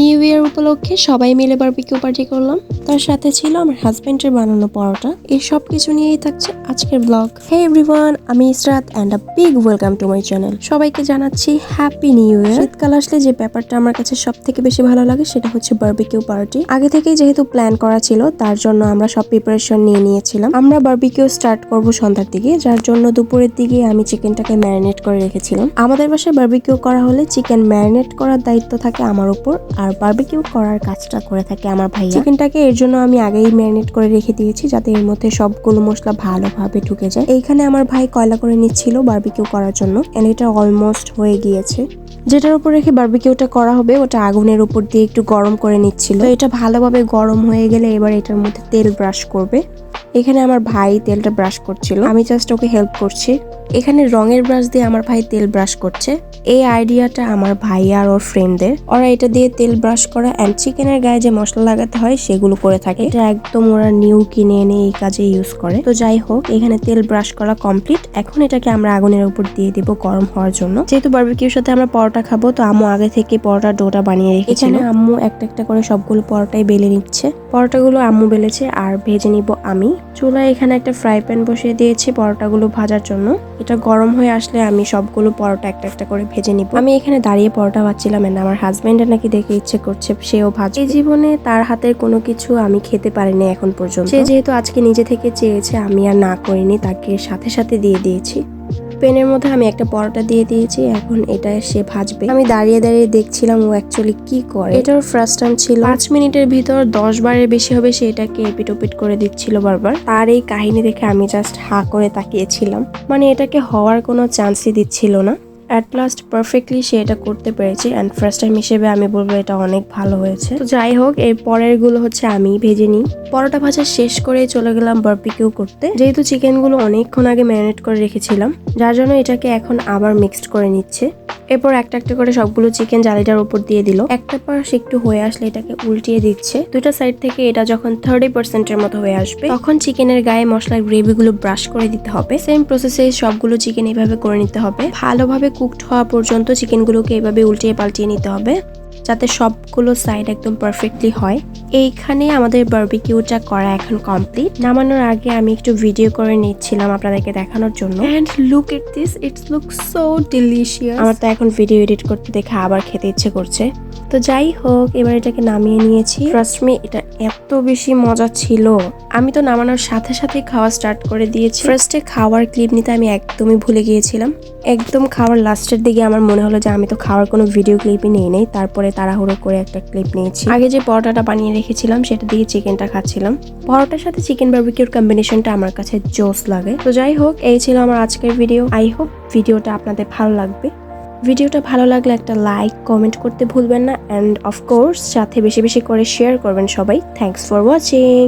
New year উপলক্ষে সবাই মিলে বারবিকিউ পার্টি করলাম। তার সাথে ছিল আমার হাজবেন্ডের বানানো পরোটা। এই সব কিছু নিয়েই থাকছে আজকের ব্লগ হে এভরিওয়ান আমি Israt and a big welcome to my channel সবাইকে জানাচ্ছি হ্যাপি নিউ ইয়ার শীতকাল আসলে যে ব্যাপারটা আমার কাছে সব থেকে বেশি ভালো লাগে সেটা হচ্ছে বারবিকিউ পার্টি আগে থেকেই যেহেতু প্ল্যান করা ছিল, তার জন্য আমরা সব প্রিপারেশন নিয়ে নিয়েছিলাম। আমরা বারবিকিউ স্টার্ট করব সন্ধ্যার দিকে, যার জন্য দুপুরের দিকে আমি চিকেনটাকে ম্যারিনেট করে রেখেছিলাম। আমাদের বাসায় বারবিকিউ করা হলে চিকেন ম্যারিনেট করার দায়িত্ব থাকে আমার উপর আর বার্বিকিউ করার কাজটা করে থাকে আমার ভাইয়া। চিকেনটাকে এর জন্য আমি আগেই ম্যারিনেট করে রেখে দিয়েছি যাতে এর মধ্যে সবগুলো মশলা ভালোভাবে ঢুকে যায়। এইখানে আমার ভাই কয়লা করে নিচ্ছিল বার্বিকিউ করার জন্য এন্ড এটা অলমোস্ট হয়ে গিয়েছে। যেটার উপর রেখে বার্বিকিউটা করা হবে, ওটা আগুনের উপর দিয়ে একটু গরম করে নিচ্ছিল। তো এটা ভালোভাবে গরম হয়ে গেলে এবার এটার মধ্যে তেল ব্রাশ করবে। এখানে আমার ভাই তেলটা ব্রাশ করছিল। আমি জাস্ট ওকে হেল্প করছি। এখানে রঙের ব্রাশ দিয়ে আমার ভাই তেল ব্রাশ করছে। এই আইডিয়াটা আমার ভাই আর ওর ফ্রেন্ডদের ওরা এটা দিয়ে তেল ব্রাশ করা অ্যান্ড চিকেনের গায়ে যে মশলা লাগাতে হয়, সেগুলো করে থাকে। এটা একদম ওরা নিউ কিনে এনে এই কাজে ইউজ করে। তো যাই হোক, এখানে তেল ব্রাশ করা কমপ্লিট এখন এটাকে আমরা আগুনের উপর দিয়ে দিব গরম হওয়ার জন্য। যেহেতু বারবিকিউর সাথে আমরা পরোটা খাব, তো আম্মু আগে থেকে পরোটা ডোটা বানিয়ে রেখেছিল। আম্মু একটা একটা করে সবগুলো পরোটাই বেলে নিচ্ছে। পরোটাগুলো আম্মু বেলেছে, আর ভেজে নিব আমি। চুলায় এখানে একটা ফ্রাই প্যান বসিয়ে দিয়েছি পরোটাগুলো ভাজার জন্য। এটা গরম হয়ে আসলে আমি সবগুলো পরোটা একটা একটা করে ভেজে নিব। আমি এখানে দাঁড়িয়ে পরোটা ভাজছিলাম না আমার হাজব্যান্ডের নাকি দেখে ইচ্ছে করছে সেও ভাজ এই জীবনে তার হাতের কোনো কিছু আমি খেতে পারিনি এখন পর্যন্ত। সে যেহেতু আজকে নিজে থেকে চেয়েছে, আমি আর না করিনি, তাকে সাথে সাথে দিয়ে দিয়েছি। পেনের মধ্যে আমি একটা পরোটা দিয়ে দিয়েছি, এখন এটা সে ভাজবে। আমি দাঁড়িয়ে দাঁড়িয়ে দেখছিলাম ও অ্যাকচুয়ালি কি করে। এটার ফার্স্ট টাইম ছিল। পাঁচ মিনিটের ভিতর দশ বারের বেশি হবে সে এটাকে এপিট ওপিট করে দিচ্ছিল বারবার। তার এই কাহিনী দেখে আমি জাস্ট হা করে তাকিয়েছিলাম। মানে এটাকে হওয়ার কোনো চান্সই দিচ্ছিল না। অ্যাট লাস্ট পারফেক্টলি সে এটা করতে পেরেছে অ্যান্ড ফার্স্ট টাইম হিসেবে আমি বলব এটা অনেক ভালো হয়েছে। তো যাই হোক, এর পরেরগুলো হচ্ছে আমি ভেজে নিই। পরোটা ভাজা শেষ করে চলে গেলাম বার্বিকিউ করতে। যেহেতু চিকেনগুলো অনেকক্ষণ আগে ম্যারিনেট করে রেখেছিলাম, যার জন্য এটাকে এখন আবার মিক্সড করে নিচ্ছে। এরপর একটা একটা করে সবগুলো চিকেন জালিটার উপর দিয়ে দিল। একটা পাশ একটু হয়ে আসলে এটাকে উল্টিয়ে দিচ্ছে। দুটা সাইড থেকে এটা যখন থার্টি পার্সেন্টের মতো হয়ে আসবে, তখন চিকেনের গায়ে মশলার গ্রেভিগুলো ব্রাশ করে দিতে হবে। সেম প্রসেসে সবগুলো চিকেন এইভাবে করে নিতে হবে। ভালোভাবে কুকড হওয়া পর্যন্ত চিকেনগুলোকে এভাবে উল্টিয়ে পাল্টিয়ে নিতে হবে, যাতে সবগুলো সাইড একদম পারফেক্টলি হয়। এইখানে আমাদের বারবিকিউটা করা এখন কমপ্লিট নামানোর আগে আমি একটু ভিডিও করে নিচ্ছিলাম আপনাদেরকে দেখানোর জন্য। And look at this it's look so delicious আমার তো এখন ভিডিও এডিট করতে দেখে আবার খেতে ইচ্ছে করছে। তো যাই হোক এবার এটাকে নামিয়ে নিয়েছি। ট্রাস্ট মি এটা এত বেশি মজা ছিল। আমি তো নামানোর সাথে সাথে খাওয়া স্টার্ট করে দিয়েছি। ফার্স্টে খাওয়ার ক্লিপ নিতে আমি একদমই ভুলে গিয়েছিলাম। একদম খাওয়ার লাস্টের দিকে আমার মনে হলো যে আমি তো খাওয়ার কোনো ভিডিও ক্লিপই নিয়ে নেই। তারপরে তাড়াহুড়ো করে একটা ক্লিপ নিয়েছি। আগে যে পরোটাটা বানিয়ে রেখেছিলাম সেটা দিয়ে চিকেনটা খাচ্ছিলাম। পরোটার সাথে চিকেন বার্বিকিউর কম্বিনেশনটা আমার কাছে জোস লাগে। তো যাই হোক, এই ছিল আমার আজকের ভিডিও আই হোপ ভিডিওটা আপনাদের ভালো লাগবে। ভিডিওটা ভালো লাগলে একটা লাইক কমেন্ট করতে ভুলবেন না। অ্যান্ড অফকোর্স সাথে বেশি বেশি করে শেয়ার করবেন সবাই। Thanks for watching